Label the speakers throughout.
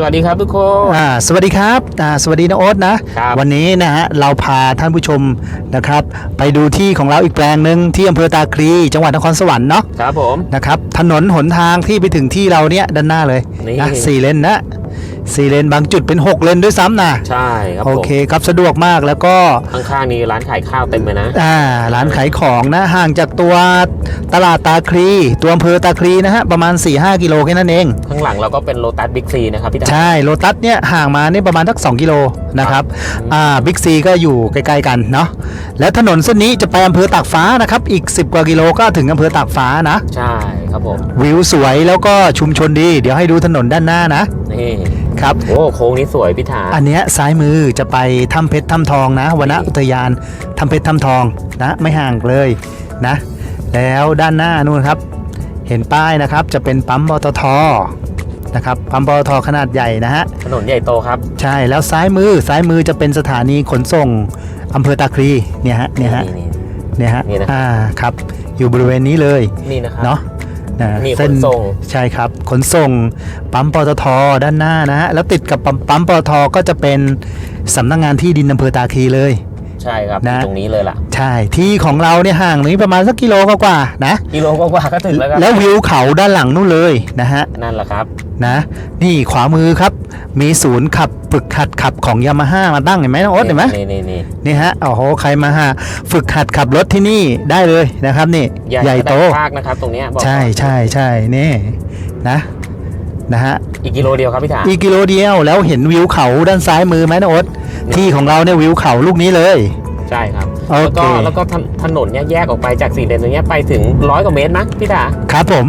Speaker 1: สวัสดีครับทุกคน
Speaker 2: อ่าสวัสดีครับอ่าสวัสดีนะโอ๊ตนะ ครับวันนี้นะฮะเราพาท่านผู้ชมนะครับ ไปดูที่ของเราอีกแปลงหนึ่งที่อำเภอตาคลีจังหวัดนครสวรรค์เนาะ
Speaker 1: ครับผม
Speaker 2: นะครับถนนหนทางที่ไปถึงที่เราเนี่ยด้านหน้าเลย
Speaker 1: นี่
Speaker 2: นะสี่เลนนะ สี่เลนบางจุดเป็น 6 เลนด้วยซ้ำนะ
Speaker 1: ใช่ครับ
Speaker 2: โอ
Speaker 1: ผม
Speaker 2: เคครับสะดวกมากแล้วก็
Speaker 1: ข้างๆนี้ร้านขายข้าวเต็มเลยนะ
Speaker 2: อ่าร้านขายของนะห่างจากตัวตลาดตาคลีตัวอำเภอตาคลีนะฮะประมาณ 4-5 กิโลแค่นั้นเอง
Speaker 1: ข้างหลังเราก็เป็นโลตัสบิ๊กซีนะครับพี่ดา
Speaker 2: ใช่โลตัสเนี่ยห่างมานี่ประมาณสัก2กิโลนะครับอ่าบิ๊กซีก็อยู่ใกล้ๆกันเนาะแล้วถนนเส้นนี้จะไปอำเภอตากฟ้านะครับอีก 10 กว่ากิโลก็ถึงอำเภอตากฟ้านะ
Speaker 1: ใช่ครับผม
Speaker 2: วิวสวยแล้วก็ชุมชนดี เดี๋ยวให้ดูถนนด้านหน้านะ
Speaker 1: นี่
Speaker 2: ครับ
Speaker 1: โอ้โค้งนี้สวยพี่ถา
Speaker 2: อันเนี้ยซ้ายมือจะไปถ้ำเพชรถ้ำทองนะวนอุทยานถ้ำเพชรถ้ำทองนะไม่ห่างเลยนะ แล้วด้านหน้านู่นครับ เห็นป้ายนะครับจะเป็นปั๊มปตทนะครับปั๊มปตทขนาดใหญ่นะฮะ
Speaker 1: ถนนใหญ่โตครับ
Speaker 2: ใช่แล้วซ้ายมือซ้ายมือจะเป็นสถานีขนส่งอำเภอตาคลีเนี่ยฮะเนี่ยฮะ
Speaker 1: นี่
Speaker 2: เนี่ยฮะ
Speaker 1: นี่นะ
Speaker 2: อ่าครับ อยู่บริเวณนี้เลย
Speaker 1: นี่นะครับ
Speaker 2: เนาะ นะ
Speaker 1: นี่
Speaker 2: เส้
Speaker 1: ขนส่ง
Speaker 2: ใช่ครับ ขนส่งปั๊มปตทด้านหน้านะฮะแล้วติดกับปั๊มปั๊มปตทก็จะเป็นสำนักงานที่ดินอำเภอตาคลีเลย
Speaker 1: ใช่ครับ
Speaker 2: นะ
Speaker 1: อยู่ตรงนี้เลยล่ะ
Speaker 2: ใช่ที่ของเราเนี่ยห่างนี้ประมาณสักกิโลกว่าๆนะ
Speaker 1: กิโลกว่าๆก็ถึงแล้วครับ
Speaker 2: แล้ววิวเขาด้านหลังนู่นเลยนะฮะ
Speaker 1: นั่นแหละครับ
Speaker 2: นะนี่ขวามือครับ มีศูนย์ขับฝึกหัดขับของยามาฮ่ามาตั้งเห็นไหมน้องโอ๊ตเห็นไหม
Speaker 1: นี่นี่นี่
Speaker 2: นี่ฮะโอ้โหใครมาฮะฝึกหัดขับรถที่นี่ได้เลยนะครับนี่
Speaker 1: ใหญ่
Speaker 2: โต
Speaker 1: ระดับภาคนะครับ ตรงเนี้ยบอก
Speaker 2: ใช่
Speaker 1: ก่อน
Speaker 2: ใช่ใช่นี่นะ นะฮะ
Speaker 1: อีกกิโลเดียวครับพี่ถา
Speaker 2: อีกกิโลเดียวแล้วเห็นวิวเขาด้านซ้ายมือไหมนะโอ๊ตที่ของเราเนี่ยวิวเขาลูกนี้เลย
Speaker 1: ใช่ครับ
Speaker 2: โอ
Speaker 1: แล้ว
Speaker 2: เค
Speaker 1: ก็แล้วก็ถนถนนเนี้ยแยกออกไปจากสี่เลนตรงเนี้ยไปถึงร้อยกว่าเมตรนะพี่ถา
Speaker 2: ครับผม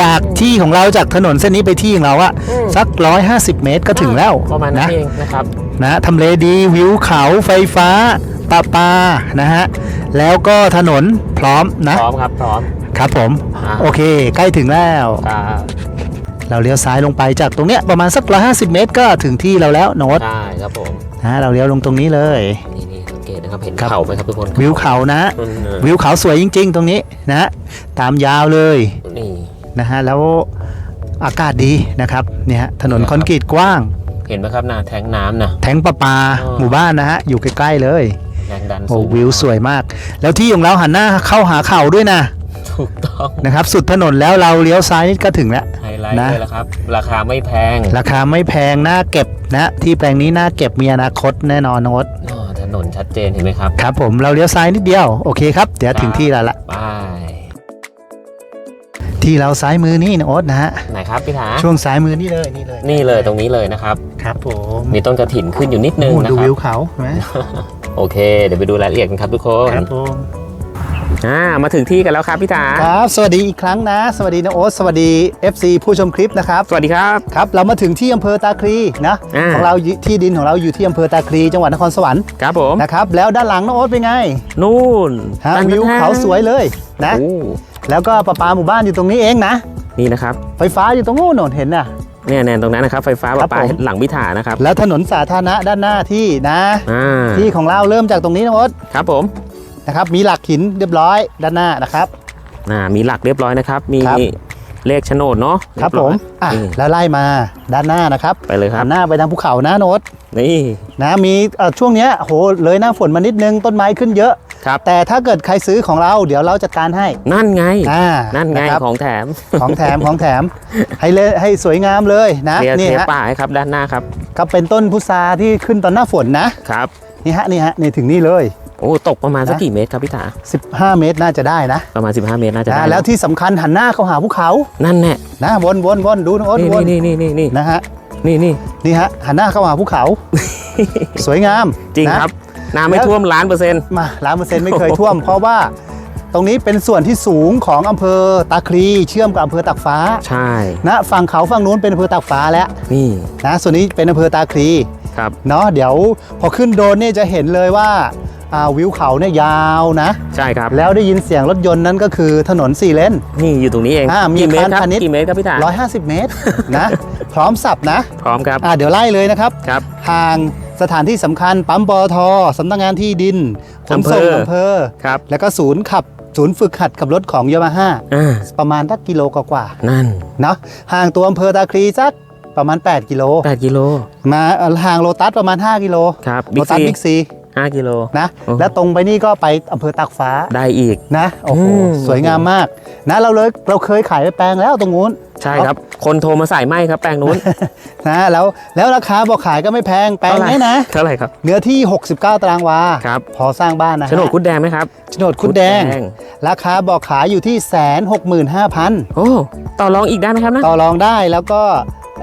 Speaker 2: จากที่ของเราจากถนนเส้นนี้ไปที่ของเราอะ
Speaker 1: อืม
Speaker 2: สักร้อยห้าสิบเมตรก็ถึงแล้ว
Speaker 1: ประมาณนั้น
Speaker 2: นะ
Speaker 1: เองนะครับ
Speaker 2: นะทำเลดีวิวเขาไฟฟ้าปะปานะฮะแล้วก็ถนนพร้อมนะ
Speaker 1: พร้อมครับพร้อม
Speaker 2: ครับผม
Speaker 1: อ่า
Speaker 2: โอเค ใกล้ถึงแล้ว
Speaker 1: ครับ
Speaker 2: เราเลี้ยวซ้ายลงไปจากตรงเนี้ยประมาณสักร้อยห้าสิบเมตรก็ถึงที่เราแล้วโน้ต
Speaker 1: ใช่ครับผม
Speaker 2: นะเราเลี้ยวลงตรงนี้เลย
Speaker 1: นี่นี่สังเกตนะครับเห็น
Speaker 2: ครับ
Speaker 1: เขาไหมครับทุกคน
Speaker 2: วิวเขานะ
Speaker 1: อืม
Speaker 2: วิวเขาสวยจริง ๆ ตรงนี้นะตามยาวเลย
Speaker 1: นี่
Speaker 2: นะฮะแล้วอากาศดีนะครับเนี่ยฮะถนน
Speaker 1: ครับ
Speaker 2: คอนกรีตกว้าง
Speaker 1: เห็นไหมครับนาแทงน้ำนะ
Speaker 2: แทงประปา
Speaker 1: อ๋อ
Speaker 2: หมู่บ้านนะฮะอยู่ใกล้ๆเลย
Speaker 1: แรงดัน
Speaker 2: โอ้
Speaker 1: สูง
Speaker 2: วิวสวยมาก แล้วที่ของเราหันหน้าเข้าหาเขาด้วยนะ
Speaker 1: ถูกต้อง
Speaker 2: นะครับ สุดถนนแล้วเราเลี้ยวซ้ายนิดก็ถึงแล้ว
Speaker 1: ไฮไลท์
Speaker 2: นะ
Speaker 1: เลยละครับ ราคาไม่แพง
Speaker 2: ราคาไม่แพงน่าเก็บนะ ที่แปลงนี้น่าเก็บมีอนาคตแน่นอนโน้ต
Speaker 1: อ๋อถนนชัดเจนเห็นไหมครับ
Speaker 2: ครับผมเราเลี้ยวซ้ายนิดเดียว โอเคครับ เดี๋ยวถึงที่แล้วละ
Speaker 1: ไป
Speaker 2: ที่เราซ้ายมือนี่นะโอ๊ตนะฮะ
Speaker 1: ไหนครับพี่ถา
Speaker 2: ช่วงซ้ายมือนี่เลยนี่เลย
Speaker 1: นี่เลยตรงนี้เลยนะครับ
Speaker 2: ครับผม
Speaker 1: มีต้นกระถินขึ้นอยู่นิดนึง
Speaker 2: โอ้
Speaker 1: นะ
Speaker 2: ดู
Speaker 1: ครั
Speaker 2: วิ
Speaker 1: บ
Speaker 2: วเขาเห็นไหม
Speaker 1: โอเค เดี๋ยวไปดูรายละเอียดกันครับทุกคน
Speaker 2: ครับผม
Speaker 1: อ่ามาถึงที่กันแล้วครับพี่ถา
Speaker 2: ครับ สวัสดีอีกครั้งนะ สวัสดีนะโอ๊ตสวัสดี FC ผู้ชมคลิปนะครับ
Speaker 1: สวัสดีครับ
Speaker 2: ครับเรามาถึงที่อำเภอตาคลีนะ
Speaker 1: อ่า
Speaker 2: ของเราอยู่ที่ดินของเราอยู่ที่อำเภอตาคลีจังหวัดนครสวรรค์
Speaker 1: ครับผม
Speaker 2: นะครับแล้วด้านหลังนะโอ๊ตเป็นไง
Speaker 1: นู่น
Speaker 2: ฮะ
Speaker 1: ตัน
Speaker 2: วิว
Speaker 1: แท้
Speaker 2: เขาสวยเลยนะ
Speaker 1: โอ้
Speaker 2: แล้วก็ประปาหมู่บ้านอยู่ตรงนี้เองนะ
Speaker 1: นี่นะครับ
Speaker 2: ไฟฟ้าอยู่ตรงนู้นโน่นเห็นน่ะ
Speaker 1: เนี่ยแนนตรงนั้นนะครับ ไฟฟ้า
Speaker 2: ครั
Speaker 1: ประ
Speaker 2: บ
Speaker 1: ปา
Speaker 2: ผม
Speaker 1: หลังพิถานะครับ
Speaker 2: แล้วถนนสาธารณะด้านหน้าที่นะ
Speaker 1: อ่า
Speaker 2: ที่ของเราเริ่มจากตรงนี้นะโอ๊ต
Speaker 1: ครับผม
Speaker 2: นะครับ มีหลักหินเรียบร้อยด้านหน้านะครับ
Speaker 1: อ่ามีหลักเรียบร้อยนะครับ มี
Speaker 2: ครับ
Speaker 1: เลขโฉนดเนาะ
Speaker 2: ครับ
Speaker 1: เย
Speaker 2: ผม
Speaker 1: อย
Speaker 2: อะ
Speaker 1: นี่
Speaker 2: แล้วไล่มาด้านหน้านะครับ
Speaker 1: ไปเลยครั
Speaker 2: หั
Speaker 1: บ
Speaker 2: นหน้าไปทางภูเขานะโน้ต
Speaker 1: นี่
Speaker 2: นะมีเอ่อช่วงเนี้ยโหเลยหน้าฝนมานิดนึงต้นไม้ขึ้นเยอะ
Speaker 1: ครับ
Speaker 2: แต่ถ้าเกิดใครซื้อของเราเดี๋ยวเราจัดการให้
Speaker 1: นั่นไง
Speaker 2: อ่า
Speaker 1: นั่นไงะ
Speaker 2: ครับ
Speaker 1: ของแถม
Speaker 2: ของแถมของแถมให้เลยให้สวยงามเลยนะ
Speaker 1: เทีย
Speaker 2: นี่
Speaker 1: เทีย
Speaker 2: ฮะ
Speaker 1: ป่าให้ครับด้านหน้าครับ
Speaker 2: ก็เป็นต้นพุทราที่ขึ้นตอนหน้าฝนนะครับ นี่ฮะนี่ฮะนี่ถึงนี่เลย
Speaker 1: โอ้ตกประมาณสัก
Speaker 2: นะ
Speaker 1: กี่เมตรครับพี่ถา
Speaker 2: 15 เมตรน่าจะได้นะ
Speaker 1: ประมาณ 15 เมตรน่าจะ
Speaker 2: นะ
Speaker 1: ได้
Speaker 2: แล้วที่สำคัญหันหน้าเข้าหาภูเขา
Speaker 1: นั่นแน่
Speaker 2: นะวนวนวนดูนะโอ๊ต
Speaker 1: นี่
Speaker 2: วน
Speaker 1: นี่นี่นี่นี่
Speaker 2: นะฮะ
Speaker 1: นี่นี่
Speaker 2: นี่ฮะหันหน้าเข้าหาภูเขา สวยงาม
Speaker 1: จริง
Speaker 2: นะครับ
Speaker 1: น้ำไม่
Speaker 2: แล้ว
Speaker 1: ท่วมล้านเปอร์เซ็นต์
Speaker 2: มาล้านเปอร์เซ็นต์ไม่เคยท่วม เพราะว่าตรงนี้เป็นส่วนที่สูงของอำเภอตาคลีเชื่อมกับอำเภอตากฟ้า
Speaker 1: ใช่
Speaker 2: นะฝั่งเขาฝั่งนู้นเป็นอำเภอตากฟ้าแล้ว
Speaker 1: นี่
Speaker 2: นะส่วนนี้เป็นอำเภอตาคลี
Speaker 1: ครับ
Speaker 2: เนาะเดี๋ยวพอขึ้นโดรนเนี่ยจะเห็นเลยว่า อ่าวิวเขาเนี่ยยาวนะ
Speaker 1: ใช่ครับ
Speaker 2: แล้วได้ยินเสียงรถยนต์นั้นก็คือถนนสี่เลน
Speaker 1: นี่อยู่ตรงนี้เอง
Speaker 2: อ่ามี
Speaker 1: กี่เมตรครับ
Speaker 2: อาคารพาณิชย์
Speaker 1: กี่เมตรครับพี่ถา
Speaker 2: 150 เมตร นะ พร้อมสับนะ
Speaker 1: พร้อมครับ
Speaker 2: อ่าเดี๋ยวไล่เลยนะครับ
Speaker 1: ครับ
Speaker 2: ทางสถานที่สำคัญปั๊มปอทสำนักงานที่ดินขนส่ง
Speaker 1: อำเภอ
Speaker 2: อำเภอ
Speaker 1: ครับ
Speaker 2: แล้วก็ศูนย์ขับ ศูนย์ฝึกหัดขับรถของยามาฮ่า
Speaker 1: อ่า
Speaker 2: ประมาณสักกิโลกว่า
Speaker 1: นั่น
Speaker 2: ๆเนาะห่างตัวอำเภอตาคลีสักประมาณ 8 กิโล
Speaker 1: 8กิโล
Speaker 2: มาห่างโลตัสประมาณ 5 กิโล
Speaker 1: ครับ
Speaker 2: โล
Speaker 1: บิ๊ก
Speaker 2: ตัส
Speaker 1: ซี
Speaker 2: บิ๊กซี
Speaker 1: 5กิโล
Speaker 2: นะ
Speaker 1: โอ้โห
Speaker 2: แล้วตรงไปนี่ก็ไปอำเภอตากฟ้า
Speaker 1: ได้อีก
Speaker 2: นะโอ้โห
Speaker 1: อืม
Speaker 2: สวยงามมาก นะเราเลยเราเคยขายไปแปลงแล้วตรงนู้น
Speaker 1: ใช่ครับ คนโทรมาใส่ไหมครับแปลงนู้น
Speaker 2: นะแล้วแล้วราคาบอกขายก็ไม่แพงแปลงนี้นะ
Speaker 1: เท่าไหร่ครับ
Speaker 2: เนื้อที่ 69 ตารางวา
Speaker 1: ครับ
Speaker 2: พอสร้างบ้านนะฮะ
Speaker 1: โฉนดคุดแดงไหมครับ
Speaker 2: โฉนดคุดแดง ราคาบอกขายอยู่ที่แสนหกหมื่นห้าพัน
Speaker 1: โอ้ต่อรองอีกได้ไหมครับนะ
Speaker 2: ต่อรองได้แล้วก็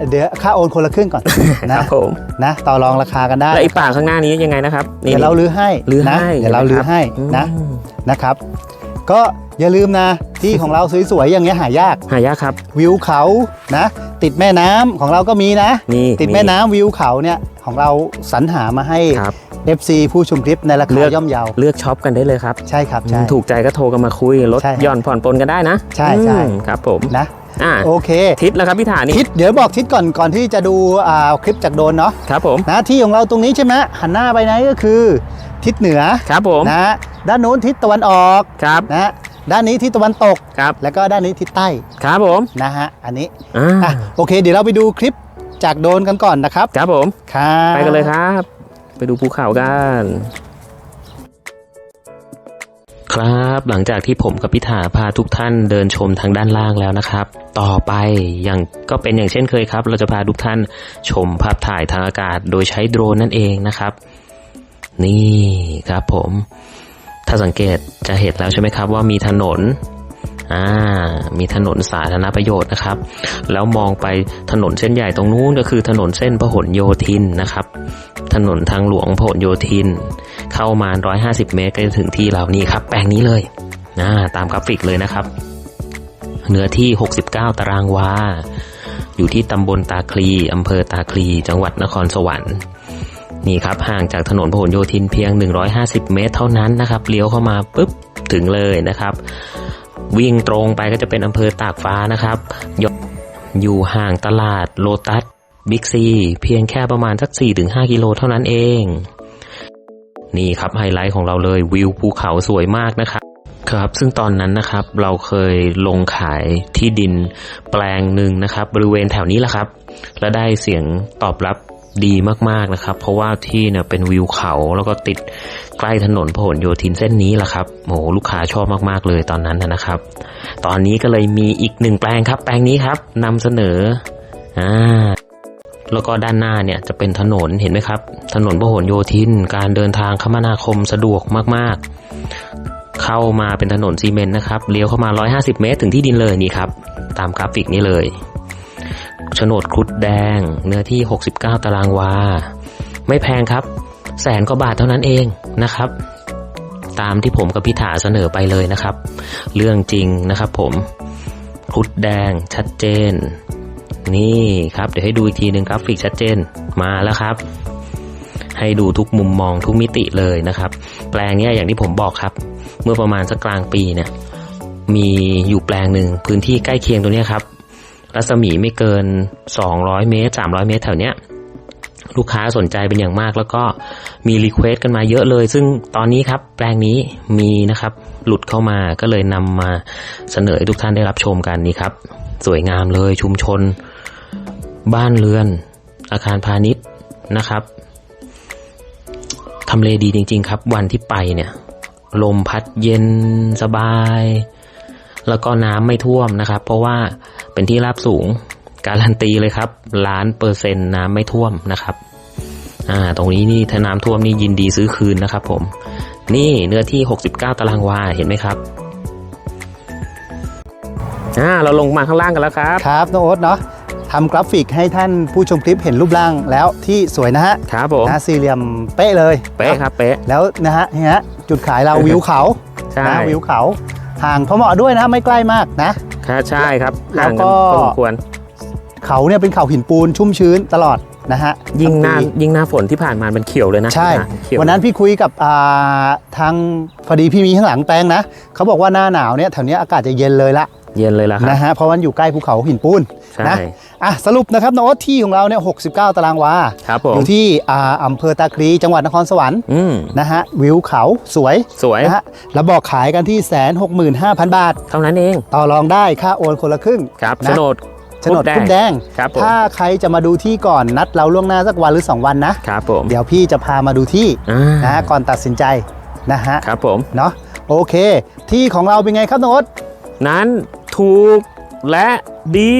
Speaker 2: เดี๋ยวค่าโอนคนละครึ่งก่อน
Speaker 1: ค
Speaker 2: นะ
Speaker 1: รับผม
Speaker 2: นะต่อรองราคากันได้
Speaker 1: และอีกป่าข้างหน้านี้ยังไงนะครับนี่
Speaker 2: เดี๋ยวเราลื้อให้
Speaker 1: ลื้อ
Speaker 2: นะ
Speaker 1: ให้
Speaker 2: เดี๋ยวเราลื้อให้นะ
Speaker 1: อืม
Speaker 2: นะครับ ก็อย่าลืมนะที่ของเราสวยๆอย่างเงี้ยหายาก
Speaker 1: หายากครับ
Speaker 2: วิวเขานะ ติดแม่น้ำของเราก็มีนะ
Speaker 1: นี่
Speaker 2: ติดแม่น้ำวิวเขาเนี่ยของเราสรรหามาให้
Speaker 1: ครับ
Speaker 2: FC ผู้ชมคลิปในรา
Speaker 1: เลื
Speaker 2: คา
Speaker 1: อก
Speaker 2: ย่อมเยา
Speaker 1: เลือกช็อปกันได้เลยครับ
Speaker 2: ใช่ครับใช่
Speaker 1: ถูกใจก็โทรกันมาคุยลด
Speaker 2: ใช่ครับ
Speaker 1: หย่อนผ่อนปลนกันได้นะ
Speaker 2: ใช่ใช่
Speaker 1: อืมครับผม
Speaker 2: นะ
Speaker 1: อ่า
Speaker 2: โอเค
Speaker 1: ทิศแล้วครับพี่ฐานี่
Speaker 2: ทิศเดี๋ยวบอกทิศก่อนก่อนที่จะดูอ่าคลิปจากโดรนเนาะ
Speaker 1: ครับผม
Speaker 2: นะที่ของเราตรงนี้ใช่ไหมหันหน้าไปไหนก็คือ ทิศเหนือ
Speaker 1: ครับผม
Speaker 2: นะด้านโน้นทิศตะวันออก
Speaker 1: ครับ
Speaker 2: นะด้านนี้ทิศตะวันตก
Speaker 1: ครับ
Speaker 2: แล้วก็ด้านนี้ทิศใต้
Speaker 1: ครับผม
Speaker 2: นะฮะอันนี้
Speaker 1: อ่า
Speaker 2: อะโอเค เดี๋ยวเราไปดูคลิปจากโดรนกันก่อนนะครับ
Speaker 1: ครับผม
Speaker 2: ครับ
Speaker 1: ไปกันเลยครับ ไปดูภูเขากัน ครับ หลังจากที่ผมกับพิธาพาทุกท่านเดินชมทางด้านล่างแล้วนะครับ ต่อไปอย่างก็เป็นอย่างเช่นเคยครับ เราจะพาทุกท่านชมภาพถ่ายทางอากาศ โดยใช้โดรนนั่นเองนะครับ นี่ครับผม ถ้าสังเกตจะเห็นแล้วใช่ไหมครับ ว่ามีถนนอ่ามีถนนสาธารณประโยชน์นะครับ แล้วมองไปถนนเส้นใหญ่ตรงนู้นก็คือถนนเส้นพหลโยธินนะครับ ถนนทางหลวงพหลโยธิน เข้ามา 150 เมตรก็จะถึงที่เรานี่ครับ แปลงนี้เลยนะตามกราฟิกเลยนะครับ เนื้อที่ 69 ตารางวา อยู่ที่ตำบลตาคลีอำเภอตาคลี จังหวัดนครสวรรค์นี่ครับห่างจากถนนพหลโยธินเพียง 150 เมตร เท่านั้นนะครับเลี้ยวเข้ามาปุ๊บถึงเลยนะครับ วิ่งตรงไปก็จะเป็นอำเภอตากฟ้านะครับยอยู่ห่างตลาดโลตัสบิ๊กซีเพียงแค่ประมาณสัก 4-5 กิโลเท่านั้นเอง นี่ครับไฮไลท์ของเราเลยวิวภูเขาสวยมากนะครับครับซึ่งตอนนั้นนะครับเราเคยลงขายที่ดินแปลงหนึ่งนะครับ บริเวณแถวนี้แหละครับ และได้เสียงตอบรับดีมากๆนะครับ เพราะว่าที่เนี่ยเป็นวิวเขาแล้วก็ติดใกล้ถนนพหลโยธินเส้นนี้แหละครับโหลูกค้าชอบมากๆเลยตอนนั้นนะครับ ตอนนี้ก็เลยมีอีกหนึ่งแปลงครับ แปลงนี้ครับนำเสนออ่า แล้วก็ด้านหน้าเนี่ยจะเป็นถนนเห็นไหมครับ ถนนพหลโยธิน การเดินทางคมนาคมสะดวกมากๆ เข้ามาเป็นถนนซีเมนต์นะครับเลี้ยวเข้ามา 150 เมตร ถึงที่ดินเลยนี่ครับ ตามกราฟิกนี้เลยโฉนดครุดแดง เนื้อที่ 69 ตารางวา ไม่แพงครับ แสนกว่าบาทเท่านั้นเองนะครับ ตามที่ผมกับพิธาเสนอไปเลยนะครับ เรื่องจริงนะครับผมครุดแดงชัดเจน นี่ครับ เดี๋ยวให้ดูอีกทีหนึ่งกราฟิกชัดเจนมาแล้วครับ ให้ดูทุกมุมมองทุกมิติเลยนะครับ แปลงนี้อย่างที่ผมบอกครับ เมื่อประมาณสักกลางปีเนี่ย มีอยู่แปลงหนึ่งพื้นที่ใกล้เคียงตรงเนี้ครับรัศมีไม่เกิน 200 เมตร 300 เมตรแถวเนี้ยลูกค้าสนใจเป็นอย่างมาก แล้วก็มีรีเควสกันมาเยอะเลย ซึ่งตอนนี้ครับ แปลงนี้มีนะครับ หลุดเข้ามาก็เลยนำมาเสนอให้ทุกท่านได้รับชมกันนี่ครับ สวยงามเลยชุมชน บ้านเรือน อาคารพาณิชย์นะครับทำเลดีจริง ๆ ครับ วันที่ไปเนี่ย ลมพัดเย็นสบาย แล้วก็น้ำไม่ท่วมนะครับ เพราะว่าเป็นที่ราบสูงการันตีเลยครับล้านเปอร์เซ็นต์น้ำไม่ท่วมนะครับอ่าตรงนี้นี่ถ้าน้ำท่วมนี่ยินดีซื้อคืนนะครับผม นี่เนื้อที่ 69 ตารางวาเห็นไหมครับอ่าเราลงมาข้างล่างกันแล้วครับ
Speaker 2: ครับน้องโอ๊ตเนาะ ทำกราฟิกให้ท่านผู้ชมคลิปเห็นรูปร่างแล้วที่สวยนะฮะ
Speaker 1: ครับผม
Speaker 2: นะสี่เหลี่ยมเป๊ะเลย
Speaker 1: เป๊ะครับเป๊ะ
Speaker 2: แล้วนะฮะเนี่ยฮะจุดขายเราวิวเขา
Speaker 1: ใช่
Speaker 2: นะวิวเขาห่างพอเหมาะด้วยนะไม่ใกล้มากนะ
Speaker 1: ครับใช่ครับ
Speaker 2: แล้ว
Speaker 1: ห่าง
Speaker 2: ก็
Speaker 1: กันพอสมควร
Speaker 2: เขาเนี่ยเป็นเขาหินปูนชุ่มชื้นตลอดนะฮะ
Speaker 1: ยิ่งหน้า
Speaker 2: ทั้ปี
Speaker 1: ยิ่งหน้าฝนที่ผ่านมาเป็นเขียวเลยนะ
Speaker 2: ใช่
Speaker 1: เขียว
Speaker 2: วันนั้นพี่คุยกับอ่าทางพอดีพี่มีข้างหลังแปลงนะเขาบอกว่าหน้าหนาวเนี่ยแถวเนี้ยอากาศจะเย็นเลยละ
Speaker 1: เย็นเลยล่ะครับ
Speaker 2: นะฮะเพราะมันอยู่ใกล้ภูเขาหินปูน
Speaker 1: ใช่
Speaker 2: นะอะสรุปนะครับน้องโอ๊ตที่ของเราเนี่ย69ตารางวา
Speaker 1: ครับผม
Speaker 2: อยู่ที่อ่าอำเภอตาคลีจังหวัดนครสวรรค์
Speaker 1: อืม
Speaker 2: นะฮะวิวเขาสวย
Speaker 1: สวย
Speaker 2: นะฮะแล้วบอกขายกันที่แสนหกหมื่นห้าพันบาท
Speaker 1: เท่านั้นเอง
Speaker 2: ต่อรองได้ค่าโอนคนละครึ่ง
Speaker 1: ครับ
Speaker 2: นะ
Speaker 1: โฉนด
Speaker 2: โฉนด
Speaker 1: คุ
Speaker 2: คุ
Speaker 1: ด
Speaker 2: ด
Speaker 1: แด
Speaker 2: แด
Speaker 1: ง
Speaker 2: ง
Speaker 1: ครับผม
Speaker 2: ถ้าใครจะมาดูที่ก่อนนัดเราล่วงหน้าสักวันหรือ 2 วันนะ
Speaker 1: ครับผม
Speaker 2: เดี๋ยวพี่จะพามาดูที่
Speaker 1: อ่า
Speaker 2: นะก่อนตัดสินใจนะฮะ
Speaker 1: ครับผม
Speaker 2: เนาะโอเค ที่ของเราเป็นไงครับน้องโอ๊ต
Speaker 1: นั้น ถูกและดี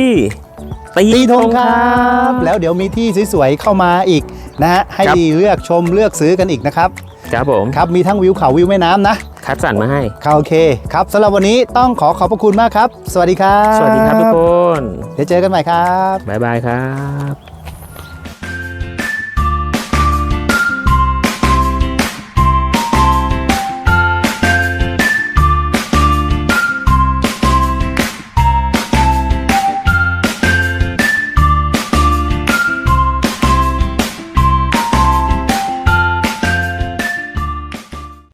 Speaker 1: ตี
Speaker 2: ตีธง
Speaker 1: ธ
Speaker 2: ครับ แล้วเดี๋ยวมีที่สวยๆเข้ามาอีกนะฮะให้
Speaker 1: ครับ
Speaker 2: เลือกชมเลือกซื้อกันอีกนะครับ
Speaker 1: ครับผม
Speaker 2: ครับมีทั้งวิวเขาวิวแม่น้ำนะ
Speaker 1: คัดสรรมาให้
Speaker 2: ครับโอเคครับสำหรับวันนี้ต้องขอขอบพระคุณมากครับ สวัสดีครับ
Speaker 1: สวัสดีครับทุกคน
Speaker 2: เดี๋ยวเจอกันใหม่ครับ
Speaker 1: บ๊ายบายครับ